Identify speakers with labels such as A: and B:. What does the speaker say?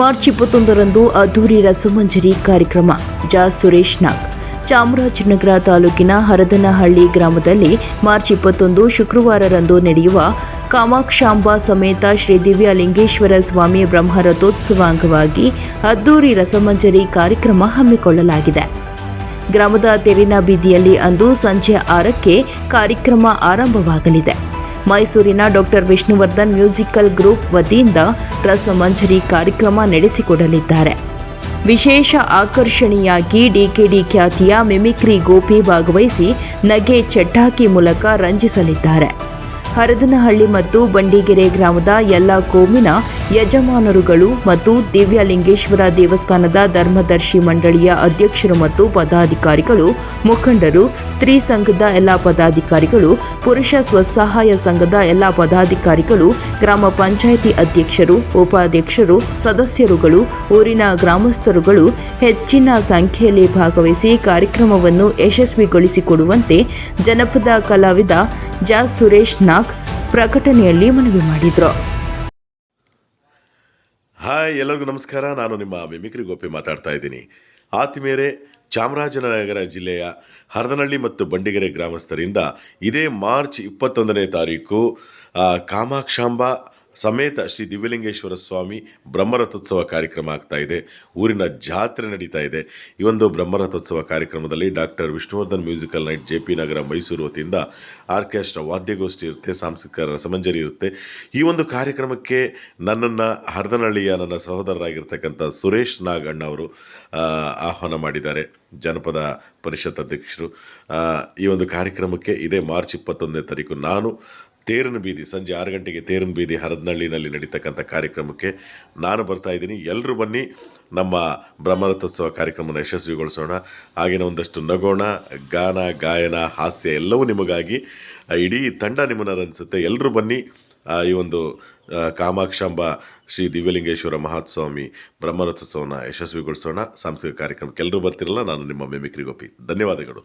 A: March ಇಪ್ಪತ್ತೊಂದರಂದು ಅದ್ದೂರಿ ರಸಮಂಜರಿ ಕಾರ್ಯಕ್ರಮ. ಜಾ. ಸುರೇಶ್ ನಾಗ್. ಚಾಮರಾಜನಗರ ತಾಲೂಕಿನ ಹರದನಹಳ್ಳಿ ಗ್ರಾಮದಲ್ಲಿ ಮಾರ್ಚ್ ಇಪ್ಪತ್ತೊಂದು ಶುಕ್ರವಾರರಂದು ನಡೆಯುವ ಕಾಮಾಕ್ಷಾಂಬಾ ಸಮೇತ ಶ್ರೀ ದಿವ್ಯ ಲಿಂಗೇಶ್ವರ ಸ್ವಾಮಿ ಬ್ರಹ್ಮರಥೋತ್ಸವ ಅಂಗವಾಗಿ ಅದ್ದೂರಿ ರಸಮಂಜರಿ ಕಾರ್ಯಕ್ರಮ ಹಮ್ಮಿಕೊಳ್ಳಲಾಗಿದೆ. ಗ್ರಾಮದ ತೆರಿನ ಬೀದಿಯಲ್ಲಿ ಅಂದು ಸಂಜೆ ಆರಕ್ಕೆ ಕಾರ್ಯಕ್ರಮ ಆರಂಭವಾಗಲಿದೆ. ಮೈಸೂರಿನ ಡಾಕ್ಟರ್ ವಿಷ್ಣುವರ್ಧನ್ ಮ್ಯೂಸಿಕಲ್ ಗ್ರೂಪ್ ವತಿಯಿಂದ ರಸಮಂಜರಿ ಕಾರ್ಯಕ್ರಮ ನಡೆಸಿಕೊಡಲಿದ್ದಾರೆ. ವಿಶೇಷ ಆಕರ್ಷಣೆಯಾಗಿ ಡಿಕೆಡಿ ಖ್ಯಾತಿಯ ಮಿಮಿಕ್ರಿ ಗೋಪಿ ಭಾಗವಹಿಸಿ ನಗೆ ಚಟ್ಟಾಕಿ ಮೂಲಕ ರಂಜಿಸಲಿದ್ದಾರೆ. ಹರದನಹಳ್ಳಿ ಮತ್ತು ಬಂಡಿಗೆರೆ ಗ್ರಾಮದ ಎಲ್ಲ ಕೋಮಿನ ಯಜಮಾನರುಗಳು ಮತ್ತು ದಿವ್ಯಲಿಂಗೇಶ್ವರ ದೇವಸ್ಥಾನದ ಧರ್ಮದರ್ಶಿ ಮಂಡಳಿಯ ಅಧ್ಯಕ್ಷರು ಮತ್ತು ಪದಾಧಿಕಾರಿಗಳು, ಮುಖಂಡರು, ಸ್ತ್ರೀ ಸಂಘದ ಎಲ್ಲ ಪದಾಧಿಕಾರಿಗಳು, ಪುರುಷ ಸ್ವಸಹಾಯ ಸಂಘದ ಎಲ್ಲ ಪದಾಧಿಕಾರಿಗಳು, ಗ್ರಾಮ ಪಂಚಾಯಿತಿ ಅಧ್ಯಕ್ಷರು, ಉಪಾಧ್ಯಕ್ಷರು, ಸದಸ್ಯರುಗಳು, ಊರಿನ ಗ್ರಾಮಸ್ಥರುಗಳು ಹೆಚ್ಚಿನ ಸಂಖ್ಯೆಯಲ್ಲಿ ಭಾಗವಹಿಸಿ ಕಾರ್ಯಕ್ರಮವನ್ನು ಯಶಸ್ವಿಗೊಳಿಸಿಕೊಡುವಂತೆ ಜನಪದ ಕಲಾವಿದ ಜಾ ಸುರೇಶ್ ನಾಗ್ ಪ್ರಕಟಣೆಯಲ್ಲಿ ಮನವಿ ಮಾಡಿದ್ರು.
B: ಹಾಯ್, ಎಲ್ಲರಿಗೂ ನಮಸ್ಕಾರ. ನಾನು ನಿಮ್ಮ ಮಿಮಿಕ್ರಿ ಗೋಪಿ ಮಾತಾಡ್ತಾ ಇದ್ದೀನಿ. ಆತಿಮೇರೆ, ಚಾಮರಾಜನಗರ ಜಿಲ್ಲೆಯ ಹರದನಹಳ್ಳಿ ಮತ್ತು ಬಂಡಿಗೆರೆ ಗ್ರಾಮಸ್ಥರಿಂದ ಇದೇ ಮಾರ್ಚ್ ಇಪ್ಪತ್ತೊಂದನೇ ತಾರೀಕು ಕಾಮಾಕ್ಷಾಂಬ ಸಮೇತ ಶ್ರೀ ದಿವ್ಯಲಿಂಗೇಶ್ವರ ಸ್ವಾಮಿ ಬ್ರಹ್ಮರಥೋತ್ಸವ ಕಾರ್ಯಕ್ರಮ ಆಗ್ತಾ ಇದೆ. ಊರಿನ ಜಾತ್ರೆ ನಡೀತಾ ಇದೆ. ಈ ಒಂದು ಬ್ರಹ್ಮರಥೋತ್ಸವ ಕಾರ್ಯಕ್ರಮದಲ್ಲಿ doctor Vishnuvardhan musical night J P Nagar Mysuru ವತಿಯಿಂದ ಆರ್ಕೆಸ್ಟ್ರಾ ವಾದ್ಯಗೋಷ್ಠಿ ಇರುತ್ತೆ, ಸಾಂಸ್ಕೃತಿಕ ರಸಮಂಜರಿ ಇರುತ್ತೆ. ಈ ಒಂದು ಕಾರ್ಯಕ್ರಮಕ್ಕೆ ನನ್ನನ್ನು ಹರದನಹಳ್ಳಿಯ ನನ್ನ ಸಹೋದರರಾಗಿರ್ತಕ್ಕಂಥ ಸುರೇಶ್ ನಾಗಣ್ಣ ಅವರು ಆಹ್ವಾನ ಮಾಡಿದ್ದಾರೆ. ಜನಪದ ಪರಿಷತ್ ಅಧ್ಯಕ್ಷರು ಈ ಒಂದು ಕಾರ್ಯಕ್ರಮಕ್ಕೆ ಇದೇ ಮಾರ್ಚ್ ಇಪ್ಪತ್ತೊಂದನೇ ತಾರೀಕು ನಾನು ತೇರಿನ ಬೀದಿ, ಸಂಜೆ ಆರು ಗಂಟೆಗೆ ತೇರಿನ ಬೀದಿ ಹರದನಹಳ್ಳಿನಲ್ಲಿ ನಡೀತಕ್ಕಂಥ ಕಾರ್ಯಕ್ರಮಕ್ಕೆ ನಾನು ಬರ್ತಾ ಇದ್ದೀನಿ. ಎಲ್ಲರೂ ಬನ್ನಿ, ನಮ್ಮ ಬ್ರಹ್ಮರಥೋತ್ಸವ ಕಾರ್ಯಕ್ರಮವನ್ನು ಯಶಸ್ವಿಗೊಳಿಸೋಣ. ಆಗಿನ ಒಂದಷ್ಟು ನಗೋಣ, ಗಾನ, ಗಾಯನ, ಹಾಸ್ಯ ಎಲ್ಲವೂ ನಿಮಗಾಗಿ. ಇಡೀ ತಂಡ ನಿಮ್ಮನ್ನು ಅನಿಸುತ್ತೆ ಎಲ್ಲರೂ ಬನ್ನಿ ಈ ಒಂದು ಕಾಮಾಕ್ಷಾಂಬ ಶ್ರೀ ದಿವ್ಯಲಿಂಗೇಶ್ವರ ಮಹಾತ್ಸ್ವಾಮಿ ಬ್ರಹ್ಮರಥೋತ್ಸವನ ಯಶಸ್ವಿಗೊಳಿಸೋಣ. ಸಾಂಸ್ಕೃತಿಕ ಕಾರ್ಯಕ್ರಮಕ್ಕೆ ಎಲ್ಲರೂ ಬರ್ತಿರಲ್ಲ, ನಾನು ನಿಮ್ಮ ಮಿಮಿಕ್ರಿ ಗೋಪಿ. ಧನ್ಯವಾದಗಳು.